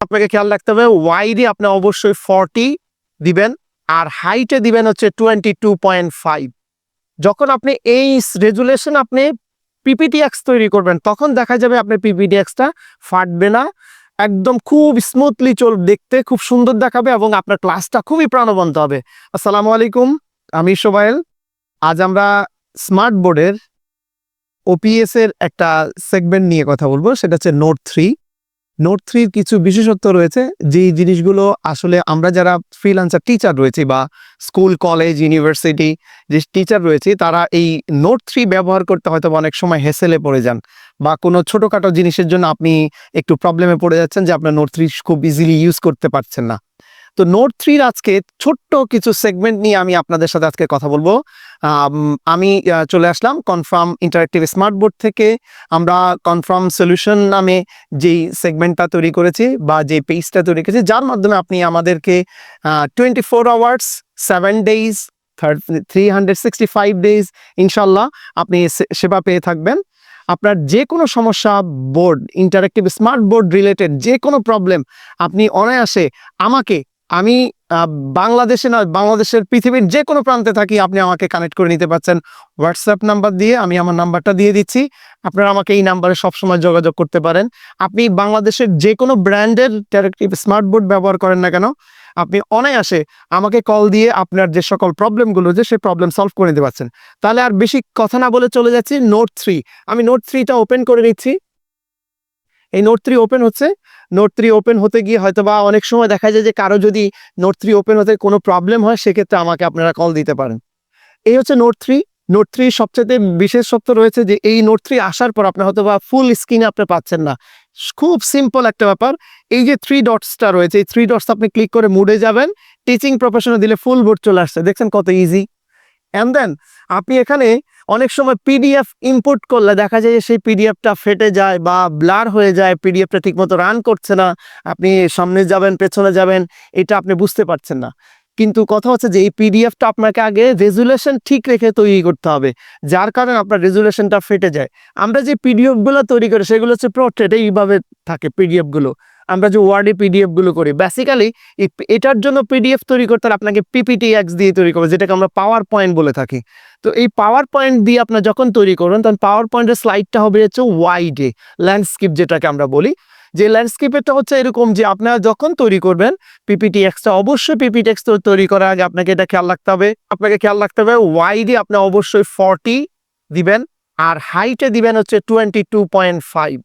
আপনাকে খেয়াল রাখতে হবে ওয়াইডে আপনি অবশ্যই ফর্টি দিবেন আর হাইটে দিবেন হচ্ছে টোয়েন্টি টু পয়েন্ট ফাইভ যখন আপনি এই রেজুলেশন আপনি পিপিটিএক্স তৈরি করবেন, তখন দেখা যাবে আপনার পিপিটিএক্সটা ফাটবে না। একদম খুব স্মুথলি চল, দেখতে খুব সুন্দর দেখাবে এবং আপনার ক্লাসটা খুবই প্রাণবন্ত হবে। আসসালামু আলাইকুম, আমি সোবাইল আজ আমরা স্মার্ট বোর্ডের ওপিএস এর একটা সেগমেন্ট নিয়ে কথা বলব, সেটা হচ্ছে নোট থ্রি নোট থ্রির কিছু বিশেষত্ব রয়েছে, যেই জিনিসগুলো আসলে আমরা যারা ফ্রিলান্সার টিচার রয়েছি বা স্কুল কলেজ ইউনিভার্সিটি যে টিচার রয়েছে, তারা এই নোট থ্রি ব্যবহার করতে হয়তো অনেক সময় হেসেলে পড়ে যান বা কোনো ছোটোখাটো জিনিসের জন্য আপনি একটু প্রবলেমে পড়ে যাচ্ছেন যে আপনার নোট থ্রি খুব ইজিলি ইউজ করতে পারছেন না। তো নোট থ্রির আজকে ছোট্ট কিছু সেগমেন্ট নিয়ে আমি আপনাদের সাথে আজকে কথা বলব। আমি চলে আসলাম কনফার্ম ইন্টারেক্টিভ স্মার্ট বোর্ড থেকে। আমরা কনফার্ম সলিউশন নামে যেই সেগমেন্টটা তৈরি করেছি বা যে পেজটা তৈরি করেছি, যার মাধ্যমে আপনি আমাদেরকে twenty four hours seven days three hundred sixty five days ইনশাল্লাহ আপনি সেবা পেয়ে থাকবেন। আপনার যে কোনো সমস্যা board interactive smart board related যে কোনো প্রবলেম আপনি অনায়াসে আমাকে আমি বাংলাদেশে না বাংলাদেশের পৃথিবীর যে কোনো প্রান্তে থাকি, আপনি আমাকে কানেক্ট করে নিতে পারছেন। হোয়াটসঅ্যাপ নাম্বার দিয়ে আমি আমার নাম্বারটা দিয়ে দিচ্ছি। আপনারা আমাকে এই নাম্বারে সবসময় যোগাযোগ করতে পারেন। আপনি বাংলাদেশের যে কোনো ব্র্যান্ডের স্মার্ট বোর্ড ব্যবহার করেন না কেন, আপনি অনায়াসে আমাকে কল দিয়ে আপনার যে সকল প্রবলেমগুলো যে সেই প্রবলেম সলভ করে নিতে পারছেন। তাহলে আর বেশি কথা না বলে চলে যাচ্ছি নোট থ্রি আমি নোট থ্রিটা ওপেন করে নিচ্ছি। এই নোট থ্রি ওপেন হচ্ছে। নোট থ্রি ওপেন হতে গিয়ে হয়তো বা অনেক সময় দেখা যায় যে কারও যদি নোট থ্রি ওপেন হতে কোনো প্রবলেম হয়, সেক্ষেত্রে আমাকে আপনারা কল দিতে পারেন। এই হচ্ছে নোট থ্রি নোট থ্রি সবচেয়ে বিশেষত্ব রয়েছে যে এই নোট থ্রি আসার পর আপনি হয়তো বা ফুল স্ক্রিনে আপনি পাচ্ছেন না। খুব সিম্পল একটা ব্যাপার। এই যে থ্রি ডটসটা রয়েছে, এই থ্রি ডটস আপনি ক্লিক করে মুডে যাবেন। টিচিং প্রফেশনে দিলে ফুল বোর্ড চলে আসছে। দেখছেন কত ইজি অ্যান্ড দেন আপনি এখানে অনেক সময় পিডিএফ ইনপুট করলে দেখা যায় যে সেই পিডিএফটা ফেটে যায় বা ব্লার হয়ে যায় পিডিএফটা ঠিকমতো রান করছে না, আপনি সামনে যাবেন, পেছনে যাবেন, এটা আপনি বুঝতে পারছেন না। কিন্তু কথা হচ্ছে যে এই পিডিএফটা আপনাকে আগে রেজুলেশন ঠিক রেখে তৈরি করতে হবে, যার কারণে আপনার রেজুলেশনটা ফেটে যায়। আমরা যে পিডিএফগুলো তৈরি করি, সেগুলো হচ্ছে প্রোট্রেট এইভাবে থাকে পিডিএফগুলো আমরা যে ওয়ার্ডে পিডিএফগুলো করি বেসিক্যালি এটার জন্য পিডিএফ তৈরি করতে আপনাকে পিপিটি এক্স দিয়ে তৈরি করবে যেটাকে আমরা পাওয়ার পয়েন্ট বলে থাকি। তো এই পাওয়ার পয়েন্ট দিয়ে আপনার যখন তৈরি করবেন, তখন পাওয়ার পয়েন্টের স্লাইডটা হবে হচ্ছে ওয়াইডে ল্যান্ডস্কেপ যেটাকে আমরা বলি। যে ল্যান্ডস্কেপেরটা হচ্ছে এরকম যে আপনারা যখন তৈরি করবেন পিপিটি এক্সটা অবশ্যই পিপিটি এক্স তৈরি করার আগে আপনাকে এটা খেয়াল রাখতে হবে। আপনাকে খেয়াল রাখতে হবে ওয়াইডে আপনি অবশ্যই ফর্টি দিবেন, আর হাইটে দিবেন হচ্ছে টোয়েন্টি টু পয়েন্ট ফাইভ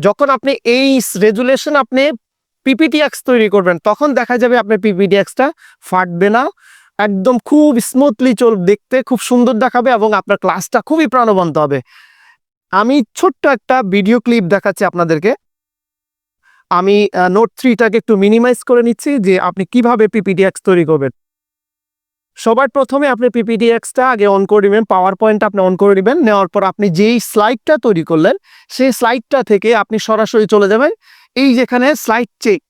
যখন আপনি এই রেজুলেশন আপনি পিপিটিএক্স তৈরি করবেন, তখন দেখা যাবে আপনার পিপিটিএক্সটা ফাটবে না। একদম খুব স্মুথলি চল, দেখতে খুব সুন্দর দেখাবে এবং আপনার ক্লাসটা খুবই প্রাণবন্ত হবে। আমি ছোট্ট একটা ভিডিও ক্লিপ দেখাচ্ছি আপনাদেরকে। আমি নোট থ্রিটাকে একটু মিনিমাইজ করে নিচ্ছি যে আপনি কীভাবে পিপিটিএক্স তৈরি করবেন। সবার প্রথমে আপনি পিপিটিএক্সটা আগে অন করে নেবেন পাওয়ার পয়েন্ট আপনি অন করে নেবেন, নেওয়ার পর আপনি যেই স্লাইডটা তৈরি করলেন, সেই স্লাইডটা থেকে আপনি সরাসরি চলে যাবেন। এই যেখানে স্লাইড চেক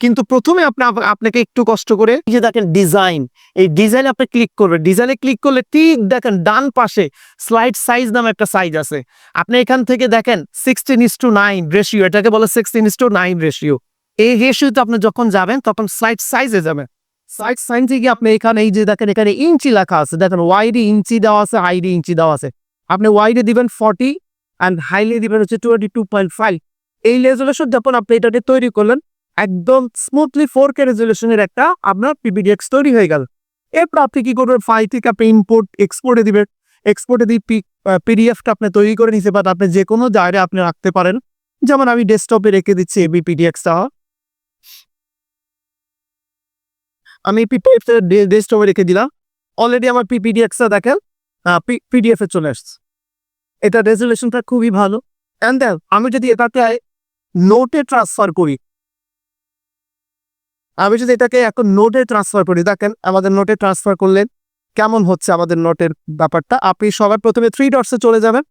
কিন্তু প্রথমে আপনি, আপনাকে একটু কষ্ট করে যে দেখেন ডিজাইন এই ডিজাইন আপনি ক্লিক করবেন। ডিজাইনে ক্লিক করলে ঠিক দেখেন ডান পাশে স্লাইড সাইজ নামে একটা সাইজ আছে। আপনি এখান থেকে দেখেন sixteen is to nine ratio এটাকে বলে sixteen is to nine ratio এই রেশিওতে আপনি যখন যাবেন, তখন স্লাইড সাইজে যাবেন। সাইড সাইন্সে গিয়ে আপনি এখানে এই যে দেখেন, এখানে ইঞ্চি লেখা আছে। দেখেন ওয়াইডি ইঞ্চি দেওয়া আছে হাইডি ইঞ্চি দেওয়া আছে। আপনি ওয়াইডে দিবেন ফর্টি অ্যান্ড হাইলি দিবেন হচ্ছে টোয়েন্টি টু পয়েন্ট ফাইভ এই রেজুলেশন যখন আপনি এটাকে তৈরি করলেন, একদম স্মুথলি ফোর কে রেজুলেশনের একটা আপনার পিপিডিএক্স তৈরি হয়ে গেল। এরপর আপনি কি করবেন? ফাইল থেকে আপনি ইম্পোর্ট এক্সপোর্টে দিবেন। এক্সপোর্টে দিয়ে পিডিএফটা আপনি তৈরি করে নিতে পারেন। আপনি যে কোনো জায়গায় আপনি রাখতে পারেন। যেমন আমি ডেস্কটপে রেখে দিচ্ছি এবি পিডিএক্সটা আমি পিপিএফ ডেস্কটপে রেখে দিলাম। অলরেডি আমার পিপিডিএক্সটা দেখেন পিডিএফ চলে আসছে। এটা রেজুলেশনটা খুবই ভালো। অ্যান্ড দেন আমি যদি এটাকে নোটে ট্রান্সফার করি, আমি যদি এটাকে এখন নোটে ট্রান্সফার করি, দেখেন আমাদের নোটে ট্রান্সফার করলেন। কেমন হচ্ছে আমাদের নোটের ব্যাপারটা? আপনি সবার প্রথমে থ্রি ডটসে চলে যাবেন।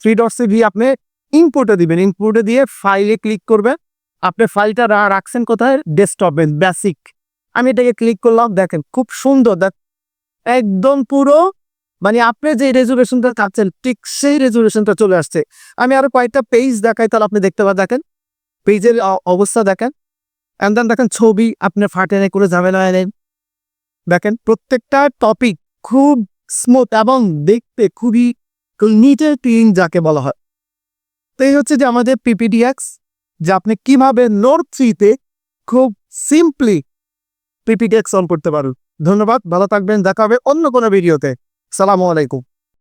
থ্রি ডটসে গিয়ে আপনি ইনপুটে দিবেন। ইনপুটে দিয়ে ফাইলে ক্লিক করবেন। আপনি ফাইলটা রাখছেন কোথায়? ডেস্কটপে বেসিক আমি এটাকে ক্লিক করলাম, দেখেন খুব সুন্দর, দেখ, একদম পুরো মানে আপনি যে রেজুলেশনটা চাচ্ছেন, ঠিক সেই রেজুলেশনটা চলে আসছে। আমি আরও কয়েকটা পেজ দেখাই, তাহলে আপনি দেখতে পাবেন দেখেন পেজের অবস্থা দেখেন। অ্যান্ড দেন দেখেন ছবি আপনার ফাটেনে করে ঝামেলা এলেন দেখেন প্রত্যেকটা টপিক খুব স্মুথ এবং দেখতে খুবই নিটের ক্লিন যাকে বলা হয়। তো এই হচ্ছে যে আমাদের পিপিডিএক্স যে আপনি কীভাবে নোট থ্রিতে খুব সিম্পলি পিপিডিএক্স অন করতে পারো। ধন্যবাদ ভালো থাকবেন দেখা হবে অন্য কোনো ভিডিওতে সালামু আলাইকুম।